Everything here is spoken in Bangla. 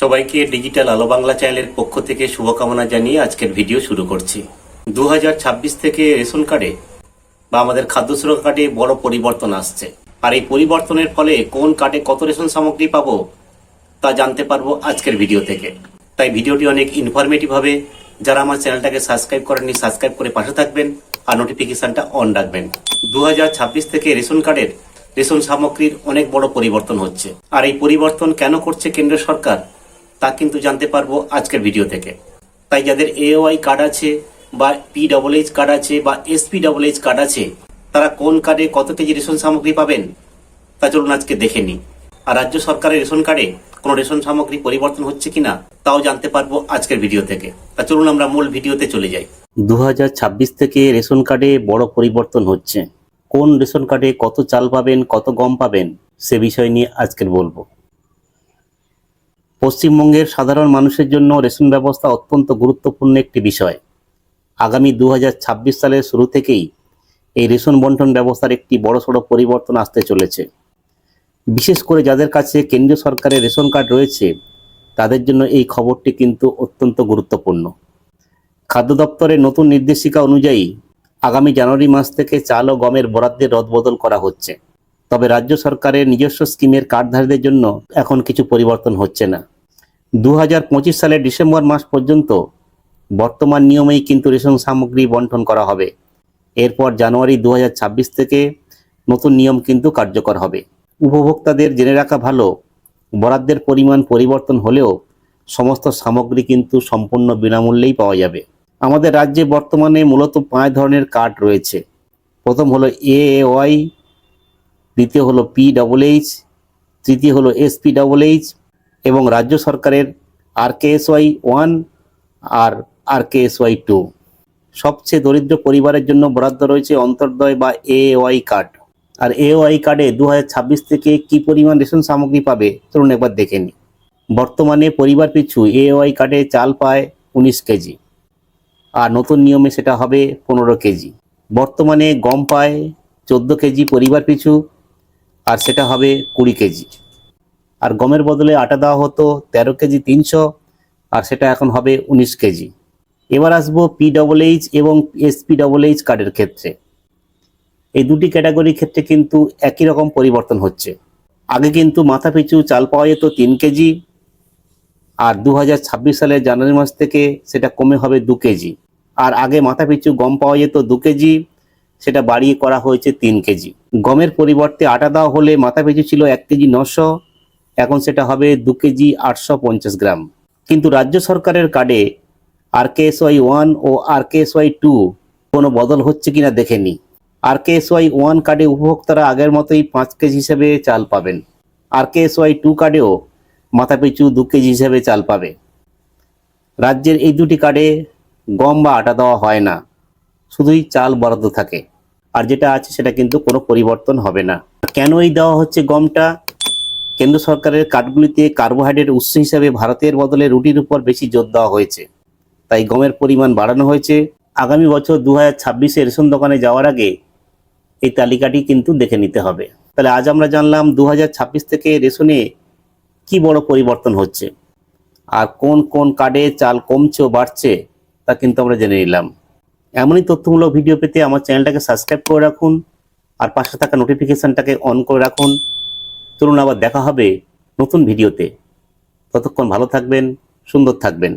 সবাইকে ডিজিটাল আলো বাংলা চ্যানেলের পক্ষ থেকে শুভকামনা জানিয়ে আজকের ভিডিও শুরু করছি। দু হাজার ছাব্বিশ থেকে রেশন কার্ডে বা আমাদের খাদ্য সুরক্ষা কার্ডে বড় পরিবর্তন আসছে। আর এই পরিবর্তনের ফলে কোন কার্ডে কত রেশন সামগ্রী পাবো তা জানতে পারব আজকের ভিডিও থেকে। তাই ভিডিওটি অনেক ইনফরমেটিভ হবে। যারা আমার চ্যানেলটাকে সাবস্ক্রাইব করেননি সাবস্ক্রাইব করে পাশে থাকবেন আর নোটিফিকেশনটা অন রাখবেন। দু হাজার ছাব্বিশ থেকে রেশন কার্ডের রেশন সামগ্রীর অনেক বড় পরিবর্তন হচ্ছে। আর এই পরিবর্তন কেন করছে কেন্দ্র সরকার? তা কিন্তু জানতে পারব আজকের ভিডিও থেকে। তাই যাদের এওআই কার্ড আছে বা পি ডবল এইচ কার্ড আছে বা এসপি ডবল এইচ কার্ড আছে, তারা কোন কার্ডে কত কেজি রেশন সামগ্রী পাবেন, তা চলুন আজকে দেখে নিই। আর রাজ্য সরকারের রেশন কার্ডে কোনো রেশন সামগ্রী পরিবর্তন হচ্ছে কিনা, তাও জানতে পারব আজকের ভিডিও থেকে। তা চলুন আমরা মূল ভিডিওতে চলে যাই। দু হাজার ছাব্বিশ থেকে রেশন কার্ডে বড় পরিবর্তন হচ্ছে। কোন রেশন কার্ডে কত চাল পাবেন, কত গম পাবেন, সে বিষয় নিয়ে আজকের বলব। পশ্চিমবঙ্গের সাধারণ মানুষের জন্য রেশন ব্যবস্থা অত্যন্ত গুরুত্বপূর্ণ একটি বিষয়। আগামী দু হাজার ছাব্বিশ সালের শুরু থেকেই এই রেশন বন্টন ব্যবস্থার একটি বড়সড় পরিবর্তন আসতে চলেছে। বিশেষ করে যাদের কাছে কেন্দ্রীয় সরকারের রেশন কার্ড রয়েছে, তাদের জন্য এই খবরটি কিন্তু অত্যন্ত গুরুত্বপূর্ণ। খাদ্য দপ্তরের নতুন নির্দেশিকা অনুযায়ী আগামী জানুয়ারি মাস থেকে চাল ও গমের বরাদ্দের রদবদল করা হচ্ছে। তবে রাজ্য সরকারের নিজস্ব স্কিমের কার্ডধারীদের জন্য এখন কিছু পরিবর্তন হচ্ছে না। দু হাজার পঁচিশ সালের ডিসেম্বর মাস পর্যন্ত বর্তমান নিয়মেই কিন্তু রেশন সামগ্রী বন্টন করা হবে। এরপর জানুয়ারি দু হাজার ছাব্বিশ থেকে নতুন নিয়ম কিন্তু কার্যকর হবে। উপভোক্তাদের জেনে রাখা ভালো, বরাদ্দের পরিমাণ পরিবর্তন হলেও সমস্ত সামগ্রী কিন্তু সম্পূর্ণ বিনামূল্যেই পাওয়া যাবে। আমাদের রাজ্যে বর্তমানে মূলত পাঁচ ধরনের কার্ড রয়েছে। প্রথম হলো এ ওয়াই, দ্বিতীয় হলো পি ডবল এইচ, তৃতীয় হলো এসপি ডবল এইচ এবং রাজ্য সরকারের R K S Y one আর R K S Y two সবচেয়ে দরিদ্র পরিবারের জন্য বরাদ্দ রয়েছে অন্তর্দয় বা এ ওয়াই কার্ড আর এ ওয়াই কার্ডে দু হাজার ছাব্বিশ থেকে কি পরিমাণ রেশন সামগ্রী পাবে, চলুন একবার দেখে নিই। বর্তমানে পরিবার পিছু এ ওয়াই কার্ডে চাল পায় উনিশ কেজি, আর নতুন নিয়মে সেটা হবে পনেরো কেজি। বর্তমানে গম পায় চোদ্দ কেজি পরিবার পিছু, আর সেটা হবে কুড়ি কেজি। আর গমের বদলে আটা দেওয়া হতো তেরো কেজি তিনশো, আর সেটা এখন হবে উনিশ কেজি। এবার আসব পি ডবল এইচ এবং এসপি ডবল এইচ কার্ডের ক্ষেত্রে। এই দুটি ক্যাটাগরির ক্ষেত্রে কিন্তু একই রকম পরিবর্তন হচ্ছে। আগে কিন্তু মাথা পিছু চাল পাওয়া যেত তিন কেজি, আর দু হাজার ছাব্বিশ সালের জানুয়ারি মাস থেকে সেটা কমে হবে দু কেজি। আর আগে মাথা পিছু গম পাওয়া যেত দু কেজি, সেটা বাড়িয়ে করা হয়েছে তিন কেজি। গমের পরিবর্তে আটা দেওয়া হলে মাথা পিছু ছিল এক কেজি নশো এখন সেটা হবে দু কেজি আটশো পঞ্চাশ গ্রাম। কিন্তু রাজ্য সরকারের কার্ডে R K S Y one ও R K S Y two কোনো বদল হচ্ছে কিনা দেখে নিই R K S Y one কার্ডে উপভোক্তারা আগের মতোই পাঁচ কেজি হিসেবে চাল পাবেন। R K S Y two কার্ডেও মাথাপিছু দু কেজি হিসেবে চাল পাবে। রাজ্যের এই দুটি কার্ডে গম বা আটা দেওয়া হয় না। শুধুই চাল বরাদ্দ থাকে। আর যেটা আছে সেটা কিন্তু কোনো পরিবর্তন হবে না। কেন এই দেওয়া হচ্ছে গমটা? কেন্দ্র সরকারের কার্ডগুলিতে কার্বোহাইড্রেট উৎস হিসাবে ভারতের বদলে রুটির উপর বেশি জোর দেওয়া হয়েছে। তাই গমের পরিমাণ বাড়ানো হয়েছে। আগামী বছর দু হাজার ছাব্বিশে রেশন দোকানে যাওয়ার আগে এই তালিকাটি কিন্তু দেখে নিতে হবে। তাহলে আজ আমরা জানলাম দু হাজার ছাব্বিশ থেকে রেশনে কি বড় পরিবর্তন হচ্ছে। আর কোন কোন কার্ডে চাল কমছে ও বাড়ছে তা কিন্তু আমরা জেনে নিলাম। এমনই তথ্যমূলক ভিডিও পেতে আমার চ্যানেলটাকে সাবস্ক্রাইব করে রাখুন। আর পাশে থাকা নোটিফিকেশানটাকে অন করে রাখুন। চলুন আবার দেখা হবে নতুন ভিডিওতে। ততক্ষণ ভালো থাকবেন সুন্দর থাকবেন।